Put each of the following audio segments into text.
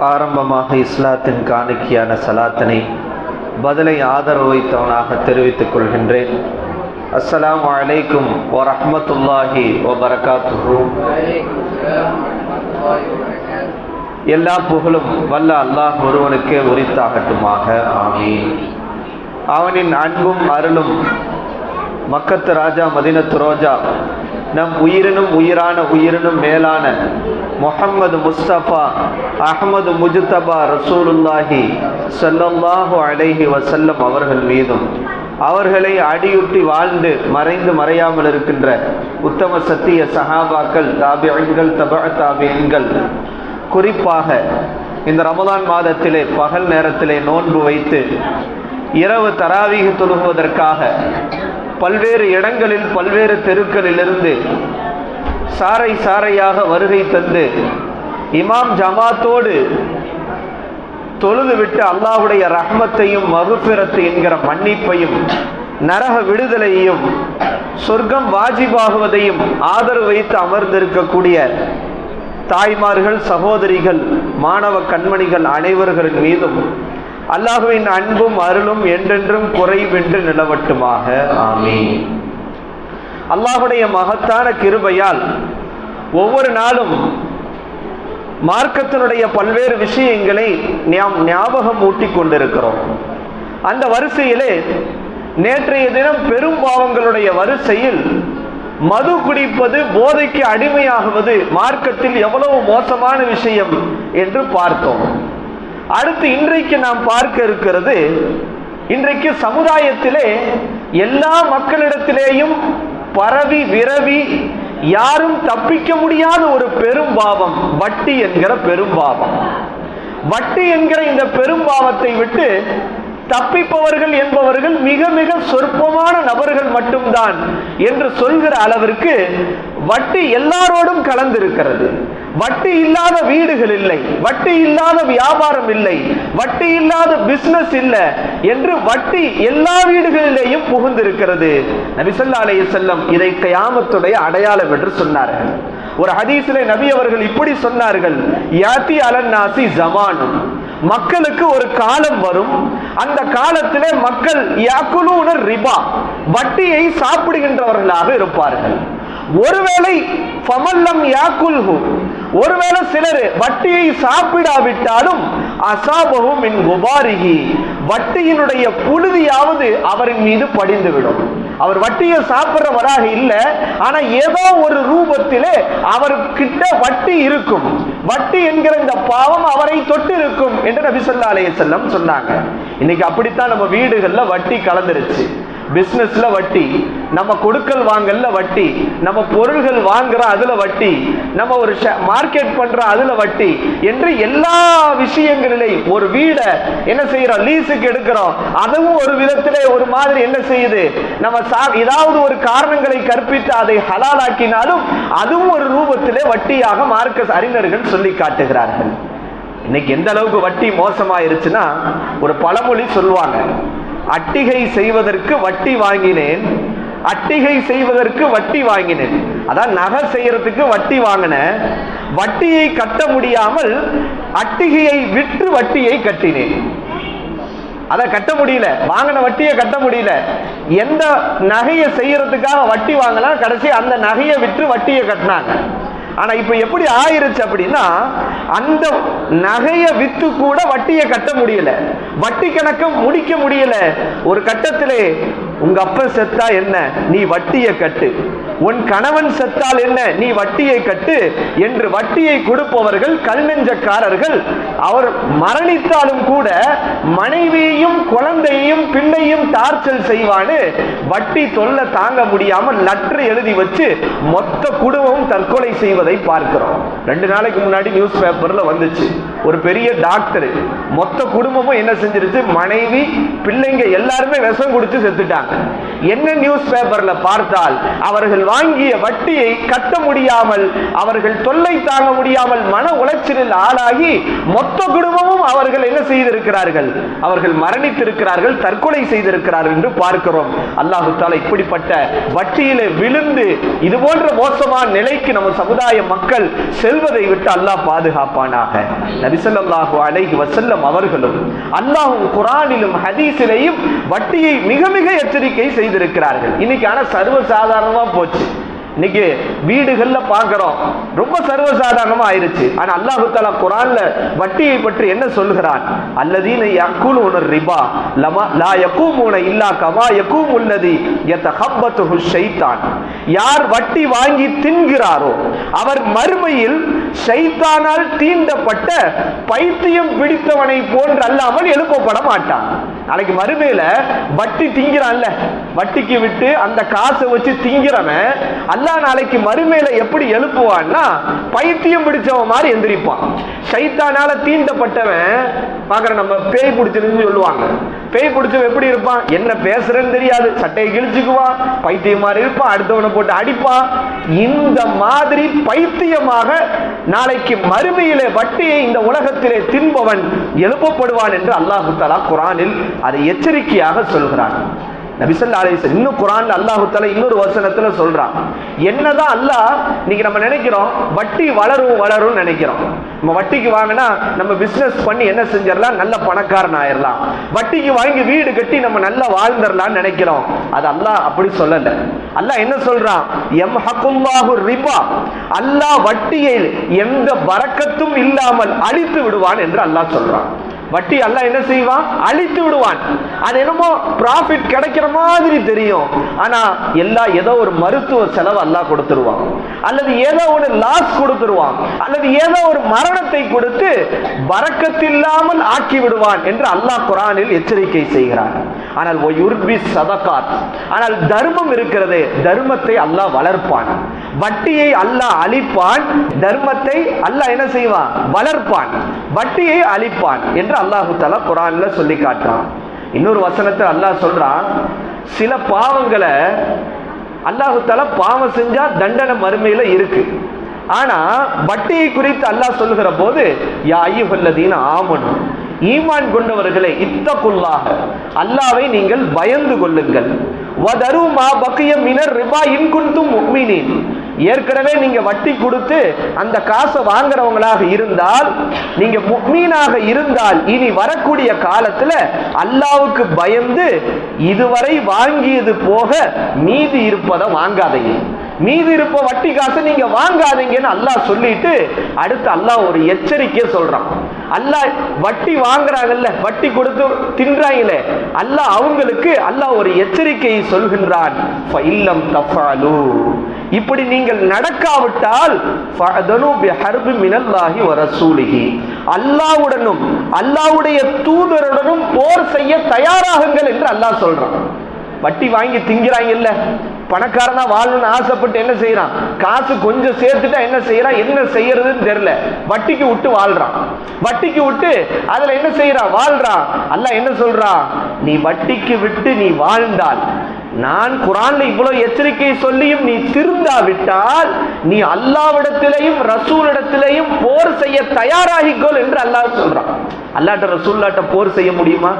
ஆரம்பமாக இஸ்லாத்தின் காணிக்கையான சலாத்தினை பதிலை ஆதரவு வைத்தவனாக தெரிவித்துக் கொள்கின்றேன். அஸ்ஸலாமு அலைக்கும் வரஹ்மத்துல்லாஹி வபரகாத்துஹு. எல்லா புகழும் வல்ல அல்லாஹ் ஒருவனுக்கே உரித்தாகட்டுமாக. ஆமீன். அவனின் அன்பும் அருளும் மக்கத்து ராஜா மதினத்து ரோஜா நம் உயிரினும் உயிரான உயிரினும் மேலான முகம்மது முஸ்தபா அகமது முஜுத்தபா ரசூலுல்லாஹி ஸல்லல்லாஹு அலைஹி வசல்லம் அவர்கள் மீதும் அவர்களை அடியுட்டி வாழ்ந்து மறைந்து மறையாமல் இருக்கின்ற உத்தம சத்திய சஹாபாக்கள் தாபியன்கள் தப தாபியன்கள் குறிப்பாக இந்த ரமதான் மாதத்திலே பகல் நேரத்திலே நோன்பு வைத்து இரவு தராவீக தொழுகுவதற்காக பல்வேறு இடங்களில் பல்வேறு தெருக்களிலிருந்து சாறை சாறையாக வருகை தந்து இமாம் ஜமாத்தோடு தொழுதுவிட்டு அல்லாஹுடைய ரஹ்மத்தையும் மகுப்பிறத்து என்கிற மன்னிப்பையும் நரக விடுதலையையும் சொர்க்கம் வாஜிபாகுவதையும் ஆதரவு வைத்து அமர்ந்திருக்கக்கூடிய தாய்மார்கள் சகோதரிகள் மாணவ கண்மணிகள் அனைவர்களின் மீதும் அல்லாஹுவின் அன்பும் அருளும் என்றென்றும் குறைவென்று நிலவட்டுமாக. ஆமே அல்லாஹுடைய மகத்தான கிருபையால் ஒவ்வொரு நாளும் மார்க்கத்தினுடைய பல்வேறு விஷயங்களை ஞாபகம் ஊட்டி கொண்டிருக்கிறோம். அந்த வரிசையிலே நேற்றைய தினம் பெரும் பாவங்களுடைய வரிசையில் மது குடிப்பது போதைக்கு அடிமையாகுவது மார்க்கத்தில் எவ்வளவு மோசமான விஷயம் என்று பார்த்தோம். அடுத்து இன்றைக்கு நாம் பார்க்க இருக்கிறது இன்றைக்கு சமுதாயத்திலே எல்லா மக்களிடத்திலேயும் பரவி விரவி யாரும் தப்பிக்க முடியாத ஒரு பெரும் பாவம் வட்டி என்கிற பெரும் பாவம் வட்டி என்கிற இந்த பெரும் பாவத்தை விட்டு தப்பிப்பவர்கள் என்பவர்கள் மிக மிக சொற்பமான நபர்கள் மட்டும்தான் என்று சொல்கிற அளவிற்கு வட்டி எல்லாரோடும் கலந்திருக்கிறது. வட்டி இல்லாத வீடுகள் இல்லை வட்டி இல்லாத வியாபாரம் இல்லை வட்டி இல்லாத பிசினஸ் இல்லை என்று வட்டி எல்லா வீடுகளிலேயும் புகுந்திருக்கிறது. நபிசல்லா அலைய செல்லம் இதை கயாமத்துடைய அடையாளம் என்று சொன்னார்கள். ஒரு ஹதீசிலே நபி அவர்கள் இப்படி சொன்னார்கள் யாத்தி அலன்னாசி ஜமானும் மக்களுக்கு ஒரு காலம் வரும். அந்த காலத்திலே மக்கள் யாக்குலூனர் ரிபா வட்டியை சாப்பிடுகின்றவர்களாக இருப்பார்கள். ஒருவேளை ஃபமல்லம் யாக்குல்ஹு ஒருவேளை சிலர் வட்டியை சாப்பிடாவிட்டாலும் அசாபகும் மின் குபாரிகி வட்டியினுடைய புழுதியாவது அவரின் மீது படிந்துவிடும். அவர் வட்டியை சாப்பிட்றவராக இல்லை ஆனா ஏதோ ஒரு ரூபத்திலே அவர்கிட்ட வட்டி இருக்கும். வட்டி என்கிற இந்த பாவம் அவரை தொட்டு இருக்கும் என்று நபிசல்லா அலைய செல்லம் சொன்னாங்க. இன்னைக்கு அப்படித்தான் நம்ம வீடுகள்ல வட்டி கலந்துருச்சு. பிஸ்னஸில் வட்டி நம்ம கொடுக்கல் வாங்கல்ல வட்டி நம்ம பொருள்கள் வாங்குற அதில் வட்டி நம்ம ஒரு மார்க்கெட் பண்ணுற அதில் வட்டி என்று எல்லா விஷயங்களிலையும் ஒரு வீடை என்ன செய்கிறோம் லீஸுக்கு எடுக்கிறோம். அதுவும் ஒரு விதத்தில் ஒரு மாதிரி என்ன செய்யுது? நம்ம சா ஏதாவது ஒரு காரணங்களை கற்பித்து அதை ஹலாலாக்கினாலும் அதுவும் ஒரு ரூபத்திலே வட்டியாக மார்க்க அறிஞர்கள் சொல்லி காட்டுகிறார்கள். இன்னைக்கு எந்த அளவுக்கு வட்டி மோசமாயிருச்சுன்னா ஒரு பழமொழி சொல்லுவாங்க. அட்டிகை செய்வதற்கு வட்டி வாங்கினேன். அட்டிகை செய்வதற்கு வட்டி வாங்கினேன். அதான் நகை செய்யறதுக்கு வட்டி வாங்கின வட்டியை கட்ட முடியாமல் அட்டிகையை விற்று வட்டியை கட்டினேன். அதை கட்ட முடியல. வாங்கின வட்டியை கட்ட முடியல. எந்த நகையை செய்யறதுக்காக வட்டி வாங்கலாம் கடைசி அந்த நகையை விற்று வட்டியை கட்டினாங்க. ஆனா இப்ப எப்படி ஆயிருச்சு அப்படின்னா அந்த நகைய வித்து கூட வட்டியை கட்ட முடியல. வட்டி கணக்க முடிக்க முடியல. ஒரு கட்டத்திலே உங்க அப்பா செத்தா என்ன? நீ வட்டியை கட்டு. உன் கணவன் செத்தால் என்ன? நீ வட்டியை கட்டு. என்று வட்டியை கொடுப்பவர்கள் கல்நெஞ்சக்காரர்கள். அவர் மரணித்தாலும் கூட மனைவியையும் குழந்தையையும் பிள்ளையும் டார்ச்சல் செய்வான்னு வட்டி தொல்லை தாங்க முடியாமல் லற்று எழுதி வச்சு மொத்த குடும்பமும் தற்கொலை செய்வதை பார்க்கிறோம். ரெண்டு நாளைக்கு முன்னாடி நியூஸ் பேப்பர்ல வந்துச்சு. ஒரு பெரிய டாக்டர். மொத்த குடும்பமும் என்ன செஞ்சிருச்சு? மனைவி பிள்ளைங்க எல்லாருமே விஷம் குடிச்சு செத்துட்டாங்க. என்ன நியூஸ் பேப்பர்ல பார்த்தால் அவர்கள் வாங்கிய வட்டியை கட்ட முடியாமல் அவர்கள் தொல்லை தாங்க முடியாமல் மன உளைச்சலில் ஆளாகி மொத்த குடும்பமும் அவர்கள் என்ன செய்திருக்கிறார்கள்? அவர்கள் மரணித்திருக்கிறார்கள் தற்கொலை செய்திருக்கிறார்கள் என்று பார்க்கிறோம். அல்லாஹு தாலா இப்படிப்பட்ட வட்டியில விழுந்து இது போன்ற மோசமான நிலைக்கு நம்ம சமுதாய மக்கள் செல்வதை விட்டு அல்லாஹ் பாதுகாப்பானாக. நபிசல்லாஹு அலைஹி வசல்லம் அவர்களும் அல்லாஹும் குரானிலும் ஹதீஸிலையும் வட்டியை மிக மிக எச்சரிக்கை எச்சரிக்கை செய்திருக்கிறார்கள். இன்னைக்கு ஆனால் சர்வசாதாரணமா போச்சு. இன்னைக்கு வீடுகளில் பார்க்குறோம். ரொம்ப சர்வசாதாரணமாக ஆயிடுச்சு ஆனால் அல்லாஹு தாலா குரானில் வட்டியை பற்றி என்ன சொல்கிறான் அல்லதீன யக்கூல் உணர் ரிபா லமா லா யகூமுன இல்லா கமா யகூம் உள்ளதி எத்த ஹப்பத்து ஹுஷைத்தான் யார் வட்டி வாங்கி தின்கிறாரோ அவர் மறுமையில் சைத்தானால் தீண்டப்பட்ட பைத்தியம் பிடித்தவனை போன்று அல்லாமல் எழுப்பப்பட மாட்டான். நாளைக்கு மறுமையில வட்டி திங்கிறான்ல. வட்டிக்கு விட்டு அந்த காசை வச்சு திங்கிறவன் அல்லா நாளைக்கு மறுமையில எப்படி எழுப்புவான்னா பைத்தியம் பிடிச்சவன் மாதிரி எந்திரிப்பான். சைத்தானால தீண்டப்பட்டவன் பாக்குற நம்ம பேய் பிடிச்சிருந்து சொல்லுவாங்க. பேய் பிடிச்சவன் எப்படி இருப்பான்? என்ன பேசுறேன்னு தெரியாது. சட்டையை கிழிச்சுக்குவான். பைத்தியம் மாதிரி இருப்பான். அடுத்தவனை போட்டு அடிப்பான். இந்த மாதிரி பைத்தியமாக நாளைக்கு மறுமையிலே வட்டியை இந்த உலகத்திலே தின்பவன் எழுப்பப்படுவான் என்று அல்லாஹு தலா குரானில் அதை எச்சரிக்கையாக சொல்கிறான். நபிசல்லா அலிசன் இன்னும் குரான் அல்லாஹுத்தால இன்னொரு வசனத்துல சொல்றான். என்னதான் அல்லாஹ் இன்னைக்கு நம்ம நினைக்கிறோம் வட்டி வளரும் வளரும் நினைக்கிறோம். நம்ம வட்டிக்கு வாங்கினா நம்ம பிசினஸ் பண்ணி என்ன செஞ்சிடலாம்? நல்ல பணக்காரன் ஆயிரலாம் வட்டிக்கு வாங்கி வீடு கட்டி நம்ம நல்லா வாழ்ந்துடலாம்னு நினைக்கிறோம். அது அல்லாஹ் அப்படி சொல்லல. அல்லாஹ் என்ன சொல்றான்? எம் ஹக்குல்லாஹு ரிபா. அல்லாஹ் வட்டியை எந்த பறக்கத்தும் இல்லாமல் அழித்து விடுவான் என்று அல்லாஹ் சொல்றான். வட்டி அல்லாஹ் என்ன செய்வான்? அழித்து விடுவான். அது என்னமோ ப்ராஃபிட் கிடைக்கிற மாதிரி தெரியும். ஆனா எல்லா ஏதோ ஒரு மருத்துவ செலவு அல்லா கொடுத்துருவான். அல்லது ஏதோ ஒரு லாஸ் கொடுத்துருவான். அல்லது ஏதோ ஒரு மரணத்தை கொடுத்து வரக்கத்தில்லாமல் ஆக்கி விடுவான் என்று அல்லாஹ் குரானில் எச்சரிக்கை செய்கிறான். ஆனால் யுர்பி சதகாத். ஆனால் தர்மம் இருக்கிறது தர்மத்தை அல்லாஹ் வளர்ப்பான். வட்டியை அல்லாஹ் அழிப்பான் தர்மத்தை அல்லாஹ் என்ன செய்வான்? வளர்ப்பான். வட்டியை அழிப்பான் என்று அல்லாஹு தலா குரான்ல சொல்லி காட்டுறான். இன்னொரு வசனத்தை அல்லாஹ் சொல்றான் சில பாவங்களை அல்லாஹு தலா பாவம் செஞ்சா தண்டனை மறுமையில இருக்கு. ஆனா வட்டியை குறித்து அல்லாஹ் சொல்லுகிற போது யா ஐயுகல்லதீன ஆமனும் ஈமான் கொண்டவர்களை இத்தக்குள்ளாக அல்லாவை நீங்கள் பயந்து கொள்ளுங்கள். வதருமா பக்கியம் பக்கிய மினர் ரிபா இன்குந்தும் முக்மினின். ஏற்கனவே நீங்க வட்டி கொடுத்து அந்த காசை வாங்குறவங்களாக இருந்தால் நீங்க முக்மீனாக இருந்தால் இனி வரக்கூடிய காலத்துல அல்லாவுக்கு பயந்து இதுவரை வாங்கியது போக மீதி இருப்பதை வாங்காதீங்க. மீதி இருப்ப வட்டி காசு நீங்க வாங்காதீங்கன்னு அல்லாஹ் சொல்லிட்டு அடுத்து அல்லாஹ் ஒரு எச்சரிக்கை சொல்றான். அல்லாஹ் வட்டி வாங்குறாங்கல்ல வட்டி கொடுத்து தின்றாங்களே அல்லாஹ் அவங்களுக்கு அல்லாஹ் ஒரு எச்சரிக்கையை சொல்கின்றான். இப்படி நீங்கள் நடக்காவிட்டால் மினல்லாஹி வரசூலிகி அல்லாவுடனும் அல்லாவுடைய தூதருடனும் போர் செய்ய தயாராகுங்கள் என்று அல்லாஹ் சொல்றான். வட்டி வாங்கி திங்கிறாங்க இல்ல பணக்காரனா வாழணும்னு ஆசைப்பட்டு என்ன செய்யறான்? காசு கொஞ்சம் சேர்த்துட்டா என்ன செய்யறான்? என்ன செய்யறதுன்னு தெரியல. வட்டிக்கு விட்டு வாழ்றான். வட்டிக்கு விட்டு அதுல என்ன செய்யறான்? வாழ்றான். அல்ல என்ன சொல்றான்? நீ வட்டிக்கு விட்டு நீ வாழ்ந்தால் நான் குரான்ல இவ்வளவு எச்சரிக்கை சொல்லியும் நீ திருந்தாவிட்டால் நீ அல்லாவிடத்திலையும் ரசூலிடத்திலையும் போர் செய்ய தயாராகிக்கோள் என்று அல்லாஹ் சொல்றான். அல்லாட்ட ரசூல்லாட்ட போர் செய்ய முடியுமா?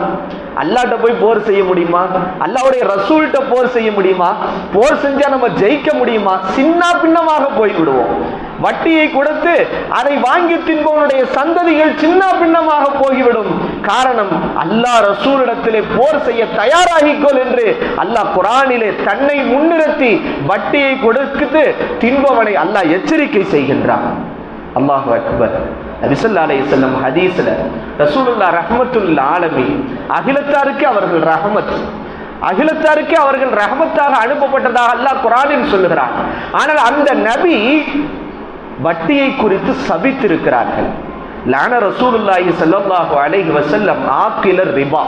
அல்லாட்ட போய் போர் செய்ய முடியுமா? அல்லாவுடைய ரசூல்கிட்ட போர் செய்ய முடியுமா? போர் செஞ்சா நம்ம ஜெயிக்க முடியுமா? சின்ன பின்னமாக போய் விடுவோம் வட்டியை கொடுத்து அதை வாங்கி தின்பவனுடைய சந்ததிகள் சின்ன பின்னமாக போய்விடும். காரணம் அல்லாஹ் ரசூலிடத்திலே போர் செய்ய தயாராகிக்கொள் என்று அல்லாஹ் குரானிலே தன்னை முன்னிறுத்தி வட்டியை கொடுத்து தின்பவனை அல்லாஹ் எச்சரிக்கை செய்கின்றான். அல்லாஹு அக்பர். நபிசல்லா அலைஹி செல்லம் ஹதீஸில் ரசூலுல்லா ரஹமத்துல் ஆலமி அகிலத்தாருக்கு அவர்கள் ரஹமத் அகிலத்தாருக்கு அவர்கள் ரஹமத்தாக அனுப்பப்பட்டதாக அல்லாஹ் குரானில் சொல்லுகிறார் ஆனால் அந்த நபி வட்டியை குறித்து சபித்திருக்கிறார்கள். லான ரசூலுல்லாஹி ஸல்லல்லாஹு அலைஹி வஸல்லம் ஆக்கிலர் ரிபா.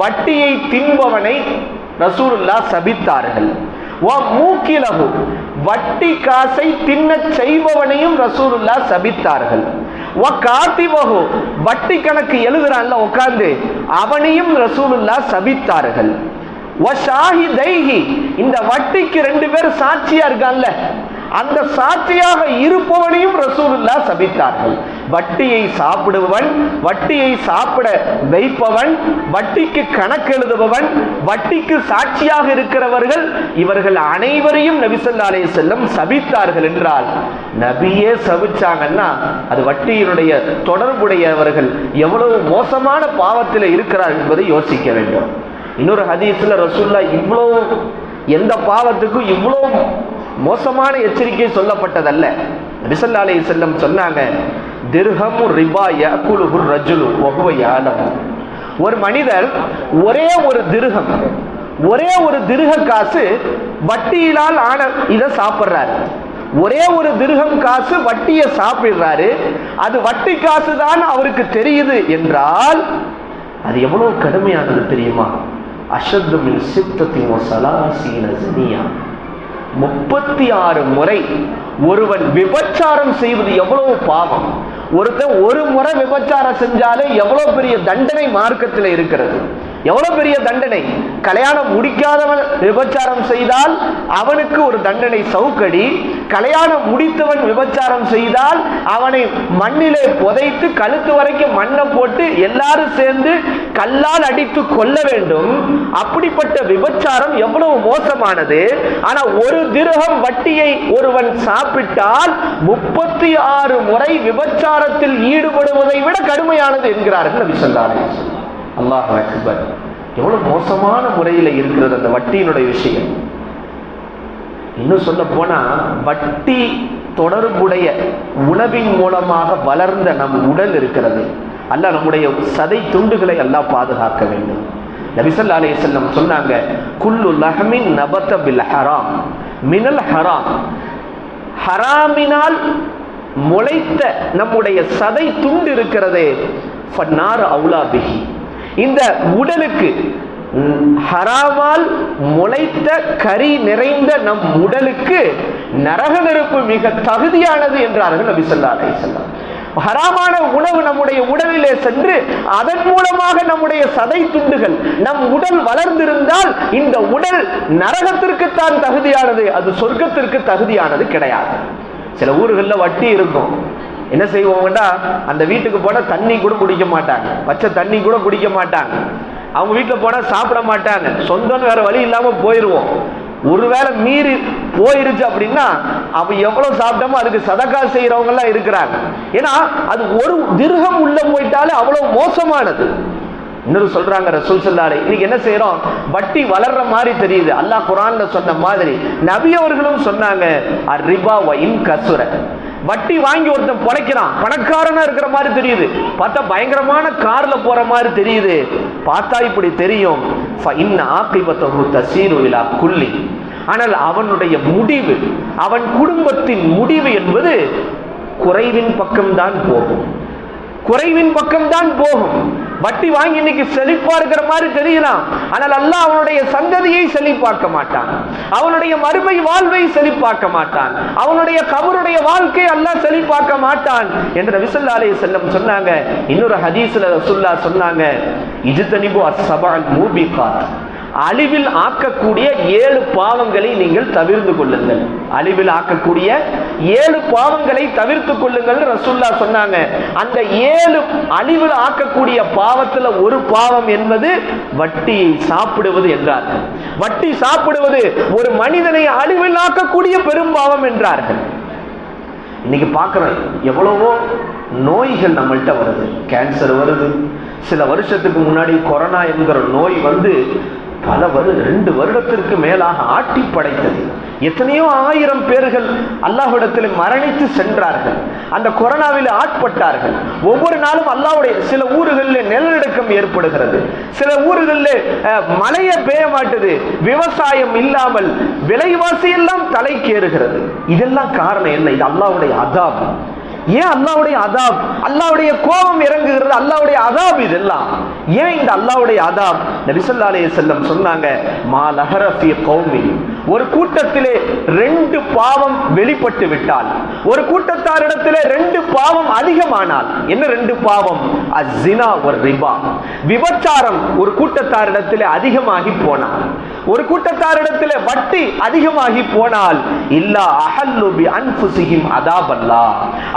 வட்டியை தின்பவனை ரசூலுல்லா சபித்தார்கள். வ மூக்கிலகு வட்டி காசை தின்னச் செய்பவனையும் ரசூலுல்லா சபித்தார்கள். வ காத்திபகு வட்டி கணக்கு எழுதுறான்ல உட்கார்ந்து அவனையும் ரசூலுல்லா சபித்தார்கள். வ ஷாஹிதைஹி. இந்த வட்டிக்கு ரெண்டு பேர் சாட்சியா இருக்கான்ல. அந்த சாட்சியாக இருப்பவனையும் ரசூலுல்லா சபித்தார்கள். வட்டியை சாப்பிடுபவன் வட்டியை சாப்பிட வைப்பவன் வட்டிக்கு கணக்கெழுதுபவன் வட்டிக்கு சாட்சியாக இருக்கிறவர்கள் இவர்கள் அனைவரையும் நபிசல்லா செல்லும் செல்லம் சபித்தார்கள் என்றால் நபியே சபிச்சாங்கன்னா அது வட்டியினுடைய தொடர்புடையவர்கள் எவ்வளவு மோசமான பாவத்தில் இருக்கிறார் என்பதை யோசிக்க வேண்டும். இன்னொரு ஹதீஸ்ல ரசூல்லா இவ்வளோ எந்த பாவத்துக்கும் இவ்வளோ மோசமான எச்சரிக்கை சொல்லப்பட்டதல்ல. நபிசல்லா அலைஹி செல்லம் சொன்னாங்க திர்ஹமு ரிபா யகுலுஹு ரஜுலு வஹுவ யாலம் ஒரு மனிதர் ஒரே ஒரு திருகம் ஒரே ஒரு திருக காசு வட்டியினால் ஆன இதை சாப்பிட்றாரு. ஒரே ஒரு திருகம் காசு வட்டியை சாப்பிடுறாரு. அது வட்டி காசு தான் அவருக்கு தெரியுது என்றால் அது எவ்வளவு கடுமையானது தெரியுமா? அஷத்து மின் சித்தத்தின் சலாசீன ஜனியா முப்பத்தி ஆறு முறை ஒருவன் விபச்சாரம் செய்வது எவ்வளவு பாவம். ஒருத்தன் ஒரு முறை விபச்சாரம் செஞ்சாலே எவ்வளவு பெரிய தண்டனை மார்க்கத்தில் இருக்கிறது. எவ்வளவு பெரிய தண்டனை? கல்யாணம் முடிக்காதவன் விபச்சாரம் செய்தால் அவனுக்கு ஒரு தண்டனை சவுக்கடி. கல்யாணம் முடித்தவன் விபச்சாரம் செய்தால் அவனை மண்ணிலே புதைத்து கழுத்து வரைக்கும் மண்ணை போட்டு எல்லாரும் சேர்ந்து கல்லால் அடித்து கொள்ள வேண்டும். அப்படிப்பட்ட விபச்சாரம் எவ்வளவு மோசமானது. ஆனா ஒரு திருகம் வட்டியை ஒருவன் சாப்பிட்டால் முப்பத்தி ஆறு முறை விபச்சாரத்தில் ஈடுபடுவதை விட கடுமையானது என்கிறார்கள் நபி ஸல்லல்லாஹு அல்லாஹ் அக்பர். எவ்வளவு மோசமான முறையில் இருக்கிறது அந்த வட்டியினுடைய விஷயம். இன்னும் சொல்ல போனா வட்டி தொடர்புடைய உணவின் மூலமாக வளர்ந்த நம் உடல் இருக்கிறது. அல்ல நம்முடைய சதை துண்டுகளை எல்லாம் பாதுகாக்க வேண்டும். நபிசல்லா அலைஹி செல்லம் சொன்னாங்க குல்லு லஹமின் நபத்த பில் ஹராம். மினல் ஹராம். ஹராமினால் முளைத்த நம்முடைய சதை துண்டு இருக்கிறதே. ஃபன்னார் அவுலா பிஹி. இந்த உடலுக்கு ஹராமால் முளைத்த கரி நிறைந்த நம் உடலுக்கு நரக நெருப்பு மிக தகுதியானது என்றார்கள் நபி சொல்லா அலைஹி வஸல்லம். ஹராமான உணவு நம்முடைய உடலிலே சென்று அதன் மூலமாக நம்முடைய சதை துண்டுகள் நம் உடல் வளர்ந்திருந்தால் இந்த உடல் நரகத்திற்குத்தான் தகுதியானது அது சொர்க்கத்திற்கு தகுதியானது கிடையாது. சில ஊர்களில் வட்டி இருக்கும். என்ன செய்வோம்னா அந்த வீட்டுக்கு போனால் தண்ணி கூட குடிக்க மாட்டாங்க. பச்சை தண்ணி கூட குடிக்க மாட்டாங்க. அவங்க வீட்டில் போனால் சாப்பிட மாட்டாங்க. சொந்தம்னு வேறு வழி இல்லாமல் போயிடுவோம் ஒருவேளை மீறி போயிருச்சு அப்படின்னா அவன் எவ்வளோ சாப்பிட்டோமோ அதுக்கு சதக்கா செய்யறவங்க இருக்கிறாங்க. ஏன்னா அது ஒரு திருகம் உள்ள போயிட்டாலே அவ்வளோ மோசமானது. இன்னொரு சொல்றாங்க ரசூல் சொல்லாரு இன்னைக்கு என்ன செய்யறோம் வட்டி வளர்ற மாதிரி தெரியுது. அல்லாஹ் குரான்ல சொன்ன மாதிரி நபி அவர்களும் சொன்னாங்க அரிபா வயின் கசுர. வட்டி வாங்கி ஒருத்தன் பிழைக்கிறான் பணக்காரனா இருக்கிற மாதிரி தெரியுது. பார்த்தா பயங்கரமான கார்ல போற மாதிரி தெரியுது. பார்த்தா இப்படி தெரியும். ஃபஇன்ன ஆகிபத்தஹு தசீரு விழா குள்ளி ஆனால் அவனுடைய முடிவு அவன் குடும்பத்தின் முடிவு என்பது குறைவின் பக்கம்தான் போகும். குறைவின் பக்கம்தான் போகும். வட்டி வாங்கி இன்னைக்கு செழிப்பா இருக்கிற மாதிரி தெரியலாம் ஆனால் அல்லாஹ் அவனுடைய சந்ததியை செழிப்பாக்க மாட்டான். அவனுடைய மறுமை வாழ்வை செழிப்பாக்க மாட்டான். அவனுடைய கபருடைய வாழ்க்கையை அல்லாஹ் செழிப்பாக்க மாட்டான் என்று நபிசல்லா அலைஹி செல்லம் சொன்னாங்க. இன்னொரு ஹதீஸ்ல ரசூல்லா சொன்னாங்க. இஜ்தனிபு அஸ்ஸபால் மூபிகாத் அழிவில் ஆக்கக்கூடிய ஏழு பாவங்களை நீங்கள் தவிர்த்து கொள்ளுங்கள். அழிவில் ஆக்கக்கூடிய ஏழு பாவங்களை தவிர்த்து கொள்ளுங்கள் ரசுல்லா சொன்னாங்க. அந்த ஏழு அழிவில் ஆக்கக்கூடிய பாவத்துல ஒரு பாவம் என்பது வட்டியை சாப்பிடுவது என்றார்கள். வட்டி சாப்பிடுவது ஒரு மனிதனை அழிவில் ஆக்கக்கூடிய பெரும் பாவம் என்றார்கள். இன்னைக்கு பார்க்குறோம் எவ்வளவோ நோய்கள் நம்மள்கிட்ட வருது. கேன்சர் வருது. சில வருஷத்துக்கு முன்னாடி கொரோனா என்கிற நோய் வந்து பல வரு ரெண்டு வருடத்திற்கு மேலாக ஆட்டி படைத்தது எத்தனையோ ஆயிரம் பேர்கள் அல்லாஹ்விடத்தில் மரணித்து சென்றார்கள். அந்த கொரோனாவில் ஆட்பட்டார்கள். ஒவ்வொரு நாளும் அல்லாவுடைய சில ஊர்களில் நிலநடுக்கம் ஏற்படுகிறது. சில ஊர்களில் அஹ், மழையே பெய்ய மாட்டுது. விவசாயம் இல்லாமல் விலைவாசி எல்லாம் தலைக்கேறுகிறது. இதெல்லாம் காரணம் என்ன? இது அல்லாஹ்வுடைய அதாப். ஏன் அல்லாவுடைய அதாப் அல்லாவுடைய கோபம் இறங்குகிறது அல்லாவுடைய அதாப் இதெல்லாம்? ஏன் இந்த அல்லாவுடைய அதாப்? நபி ஸல்லல்லாஹு அலைஹி சொன்னாங்க மா லஹர கௌமி ஒரு கூட்டத்திலே ரெண்டு பாவம் வெளிப்பட்டு விட்டால் ஒரு கூட்டத்தாரிடத்திலே ரெண்டு பாவம் அதிகமானால் என்ன ரெண்டு பாவம்? அஸ்ஸினா ஒரு ரிபா விபச்சாரம் ஒரு கூட்டத்தாரிடத்திலே அதிகமாகி போனால் ஒரு கூட்டத்தாரிடத்திலே வட்டி அதிகமாகி போனால் இல்லா அஹல்லு பி அன்ஃபுசிஹிம் அதாபல்லா.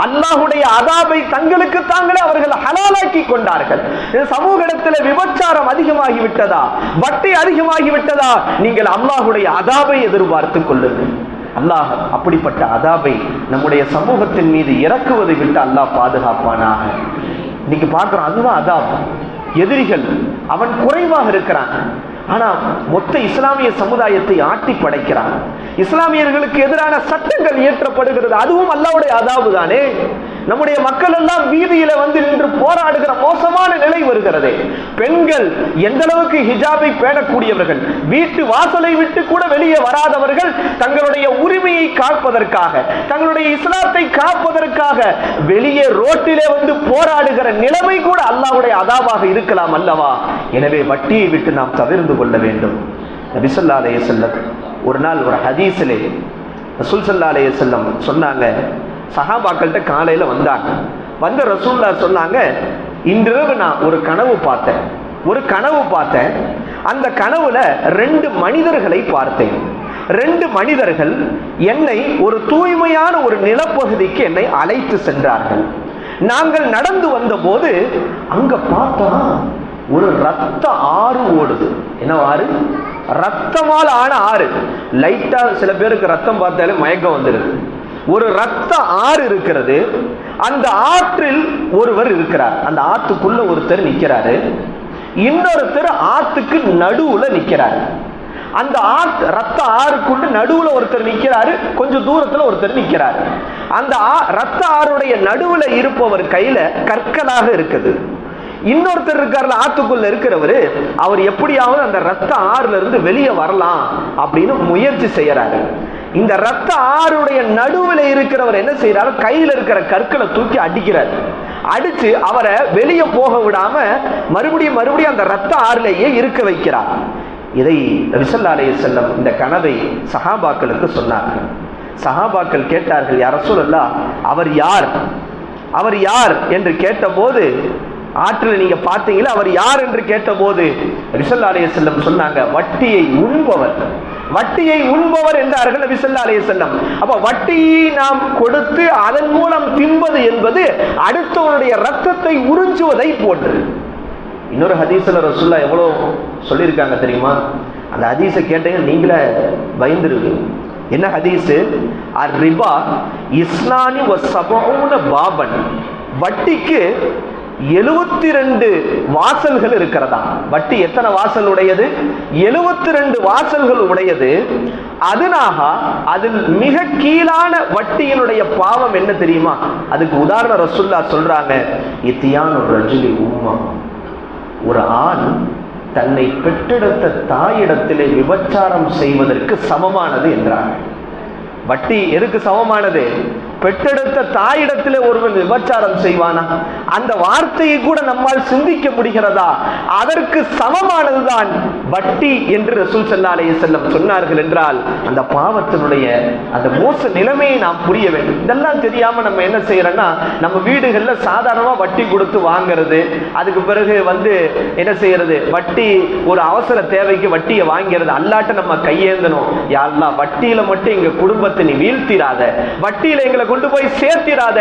அல்லாஹுடைய அதாபை தங்களுக்கு தாங்களே அவர்கள் ஹலாலாக்கி கொண்டார்கள். இந்த இடத்துல விபச்சாரம் அதிகமாகி விட்டதா? வட்டி அதிகமாகி விட்டதா? நீங்கள் அல்லாஹுடைய அதாபை எதிர்பார்த்து கொள்ளுங்கள். அல்லாஹ் அப்படிப்பட்ட அதாபை நம்முடைய சமூகத்தின் மீது இறக்குவதை விட்டு அல்லாஹ் பாதுகாப்பானாக. இன்னைக்கு பார்க்குறோம் அதுதான் அதாப். எதிரிகள் அவன் குறைவாக இருக்கிறான். ஆனா மொத்த இஸ்லாமிய சமுதாயத்தை ஆட்டி படைக்கிறான். இஸ்லாமியர்களுக்கு எதிரான சட்டங்கள் இயற்றப்படுகிறது. அதுவும் அல்லாவுடைய அதாவு தானே. நம்முடைய மக்கள் எல்லாம் வீதியில வந்து நின்று போராடுகிற மோசமான நிலை வருகிறது. பெண்கள் எந்த அளவுக்கு ஹிஜாபை பேடக்கூடியவர்கள் வீட்டு வாசலை விட்டு கூட வெளியே வராதவர்கள் தங்களுடைய உரிமையை காப்பதற்காக தங்களுடைய இஸ்லாத்தை காப்பதற்காக வெளியே ரோட்டிலே வந்து போராடுகிற நிலைமை கூட அல்லாவுடைய அதாவாக இருக்கலாம் அல்லவா? எனவே வட்டியை விட்டு நாம் தவிர்ந்து கொள்ள வேண்டும். நபிசல்லா அலைய செல்லம் ஒரு நாள் ஒரு ஹதீஸிலே ரசூல் சல்லா அலைய செல்லம் சொன்னாங்க சஹாபாக்கள்கிட்ட காலையில வந்தாங்க. வந்த ரசூல்லா சொன்னாங்க இன்றிரவு நான் ஒரு கனவு பார்த்தேன். ஒரு கனவு பார்த்தேன். அந்த கனவுல ரெண்டு மனிதர்களை பார்த்தேன். ரெண்டு மனிதர்கள் என்னை ஒரு தூய்மையான ஒரு நிலப்பகுதிக்கு என்னை அழைத்து சென்றார்கள். நாங்கள் நடந்து வந்தபோது அங்க பார்த்தா ஒரு ரத்த ஆறு ஓடுது. என்ன ஆறு? ரத்தமால் ஆன ஆறு. லைட்டா சில பேருக்கு ரத்தம் பார்த்தாலே மயக்கம் வந்துடுது ஒரு ரத்த ஆறு இருக்கிறது. அந்த ஆற்றில் ஒருவர் இருக்கிறார். அந்த ஆத்துக்குள்ள ஒருத்தர் நிற்கிறாரு இன்னொருத்தர் ஆத்துக்கு நடுவுல நிற்கிறாரு அந்த ஆத் ரத்த ஆறுக்குள்ள நடுவுல ஒருத்தர் நிற்கிறாரு கொஞ்சம் தூரத்துல ஒருத்தர் நிற்கிறாரு அந்த ஆ- ரத்த ஆறுடைய நடுவுல இருப்பவர் கையில கற்களாக இருக்குது. இன்னொருத்தர் இருக்கார்ல ஆத்துக்குள்ள இருக்கிறவரு அவர் எப்படியாவது அந்த ரத்த ஆறுல இருந்து வெளியே வரலாம் அப்படின்னு முயற்சி செய்யறாரு. இந்த ரத்த ஆறுடைய நடுவில் இருக்கிறவர் என்ன செய்யறாரு கையில இருக்கிற கற்களை தூக்கி அடிக்கிறார். அடிச்சு அவரை வெளியே போக விடாம மறுபடியும் மறுபடியும் அந்த ரத்த ஆறுலேயே இருக்க வைக்கிறார். இதை ரிசல்லா அலைஹி செல்லம் இந்த கனவை சஹாபாக்களுக்கு சொன்னார்கள். சஹாபாக்கள் கேட்டார்கள் யார சொல்லல்லா அவர் யார்? அவர் யார்? என்று கேட்டபோது ஆற்றில் நீங்க பார்த்தீங்களா? அவர் யார் என்று கேட்டபோது ரிசல்லா ஆலய செல்லம் சொன்னாங்க வட்டியை உண்பவர். வட்டியை உண்பவர் என்றார்கள் நபிசல்லா அலைஹி செல்லம் அப்ப வட்டியை நாம் கொடுத்து அதன் மூலம் தின்பது என்பது அடுத்தவனுடைய ரத்தத்தை உறிஞ்சுவதை போன்று. இன்னொரு ஹதீசல ரசுல்லா எவ்வளோ சொல்லியிருக்காங்க தெரியுமா? அந்த ஹதீஸை கேட்டீங்க நீங்களே பயந்துருவீங்க. என்ன ஹதீசு அர் ரிபா இஸ்லானி ஒ சபவுன பாபன். வட்டிக்கு எழுபத்தி ரெண்டு வாசல்கள் இருக்கிறதா? வட்டி எத்தனை வாசல் உடையது எழுபத்தி ரெண்டு வாசல்கள் உடையது. அதனாக அதில் மிக கீழான வட்டியினுடைய பாவம் என்ன தெரியுமா? அதுக்கு உதாரண ரசுல்லா சொல்றாங்க இத்தியான் ஒரு ரஜினி உம்மா. ஒரு ஆண் தன்னை பெற்றெடுத்த தாயிடத்திலே விபச்சாரம் செய்வதற்கு சமமானது என்றார் வட்டி எதுக்கு சமமானது? பெற்றெடுத்த தாயிடத்தில் ஒருவன் விபச்சாரம் செய்வானா? அந்த வார்த்தையை கூட நம்மால் சிந்திக்க முடிகிறதா? அதற்கு சமமானதுதான் வட்டி என்று ரசூல் ஸல்லல்லாஹு செல்லம் சொன்னார்கள் என்றால் அந்த பாவத்தினுடைய அந்த மோச நிலைமையை நாம் புரிய வேண்டும். இதெல்லாம் தெரியாம நம்ம என்ன செய்யறோம்னா நம்ம வீடுகள்ல சாதாரணமா வட்டி கொடுத்து வாங்குறது அதுக்கு பிறகு வந்து என்ன செய்யறது? வட்டி ஒரு அவசர தேவைக்கு வட்டியை வாங்கிறது அல்லாட்ட நம்ம கையேந்தணும். யாரெல்லாம் வட்டியில மட்டும் எங்க குடும்பத்தை நீ வீழ்த்திராத வட்டியில எங்களை கொண்டு போய் சேர்த்திடாத.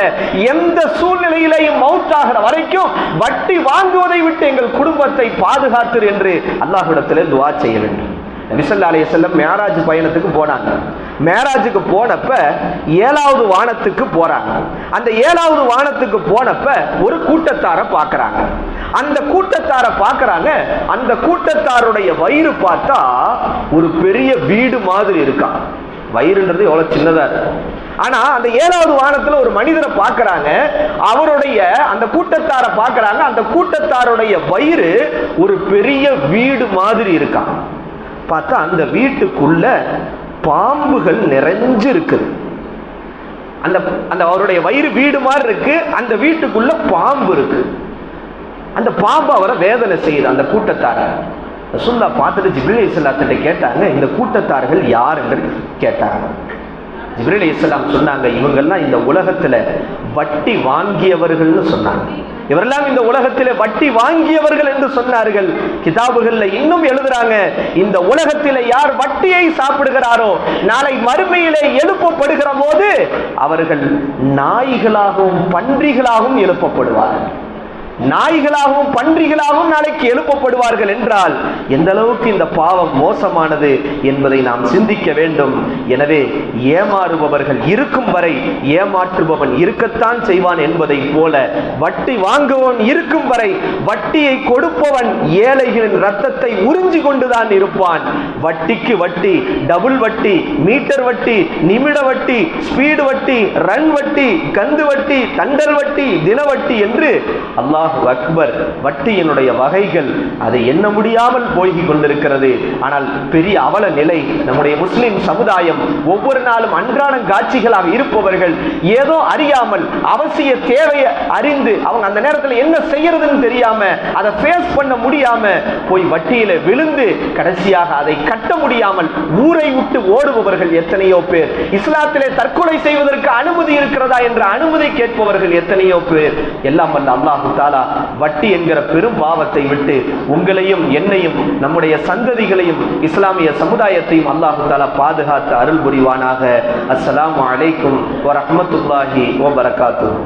எந்த சூழ்நிலையிலையும் மவுத்தாகிற வரைக்கும் வட்டி வாங்குவதை விட்டு எங்கள் குடும்பத்தை பாதுகாத்து என்று அல்லாஹிடத்தில் துவா செய்ய வேண்டும். நபிசல்லா அலைய செல்லம் மேராஜ் பயணத்துக்கு போனாங்க. மேராஜுக்கு போனப்ப ஏழாவது வானத்துக்கு போறாங்க. அந்த ஏழாவது வானத்துக்கு போனப்ப ஒரு கூட்டத்தாரை பார்க்கறாங்க. அந்த கூட்டத்தாரை பார்க்கறாங்க. அந்த கூட்டத்தாருடைய வயிறு பார்த்தா ஒரு பெரிய வீடு மாதிரி இருக்கான் வயிறுன்றது எவ்வளவு சின்னதா இருக்கும் ஆனா அந்த ஏழாவது வானத்துல ஒரு மனிதரை பார்க்கறாங்க. அவருடைய அந்த கூட்டத்தாரை பார்க்கறாங்க. அந்த கூட்டத்தாருடைய வயிறு ஒரு பெரிய வீடு மாதிரி இருக்கான் பார்த்தா அந்த வீட்டுக்குள்ள பாம்புகள் நிறைஞ்சு இருக்குது. அந்த அந்த அவருடைய வயிறு வீடு மாதிரி இருக்கு. அந்த வீட்டுக்குள்ள பாம்பு இருக்கு. அந்த பாம்பு அவரை வேதனை செய்யுது அந்த கூட்டத்தார. சுந்தா பார்த்துட்டு ஜிபிலி இஸ்லாத்திட்ட கேட்டாங்க இந்த கூட்டத்தார்கள் யார் என்று கேட்டாங்க. ஜிப்ரீல் இஸ்லாம் சொன்னாங்க இவங்கெல்லாம் இந்த உலகத்துல வட்டி வாங்கியவர்கள்னு சொன்னாங்க. இவரெல்லாம் இந்த உலகத்திலே வட்டி வாங்கியவர்கள் என்று சொன்னார்கள். கிதாபுகள்ல இன்னும் எழுதுறாங்க இந்த உலகத்தில் யார் வட்டியை சாப்பிடுகிறாரோ நாளை மறுமையிலே எழுப்பப்படுகிற போது அவர்கள் நாய்களாகவும் பன்றிகளாகவும் எழுப்பப்படுவார்கள். நாய்களாகவும் பன்றிகளாகவும் நாளைக்கு எழுப்பப்படுவார்கள் என்றால் எந்த அளவுக்கு இந்த பாவம் மோசமானது என்பதை நாம் சிந்திக்க வேண்டும். எனவே ஏமாறுபவர்கள் இருக்கும் வரை ஏமாற்றுபவன் இருக்கத்தான் செய்வான் என்பதை போல வட்டி வாங்குவன் இருக்கும் வரை வட்டியை கொடுப்பவன் ஏழைகளின் ரத்தத்தை உறிஞ்சி கொண்டுதான் இருப்பான். வட்டிக்கு வட்டி டபுள் வட்டி மீட்டர் வட்டி நிமிட வட்டி ஸ்பீடு வட்டி ரன் வட்டி கந்து வட்டி தண்டல் வட்டி தின வட்டி என்று அல்லாஹ் அக்பர் வட்டியினுடைய வகைகள் அதை எண்ண முடியாமல் போய்க் கொண்டிருக்கிறது. ஆனால் பெரிய அவல நிலை நம்முடைய முஸ்லிம் சமுதாயம் ஒவ்வொரு நாளும் அன்றாடம் காட்சிகளாக இருப்பவர்கள் ஏதோ அறியாமல் அவசிய தேவையை அறிந்து அவங்க அந்த நேரத்தில் என்ன செய்யறதுன்னு தெரியாம அதை ஃபேஸ் பண்ண முடியாம போய் வட்டியில விழுந்து கடைசியாக அதை கட்ட முடியாமல் ஊரை விட்டு ஓடுபவர்கள் எத்தனையோ பேர். இஸ்லாத்திலே தற்கொலை செய்வதற்கு அனுமதி இருக்கிறதா என்ற அனுமதி கேட்பவர்கள் எத்தனையோ பேர். எல்லாம் வல்ல அல்லாஹு தாலா வட்டி என்கிற பெரும் பாவத்தை விட்டு உங்களையும் என்னையும் நம்முடைய சந்ததிகளையும் இஸ்லாமிய சமுதாயத்தையும் அல்லாஹு தாலா பாதுகாத்து அருள் புரிவானாக. அஸ்லாம் அலைக்கும் வரஹ்மத்துல்லாஹி வபரகாத்துஹு.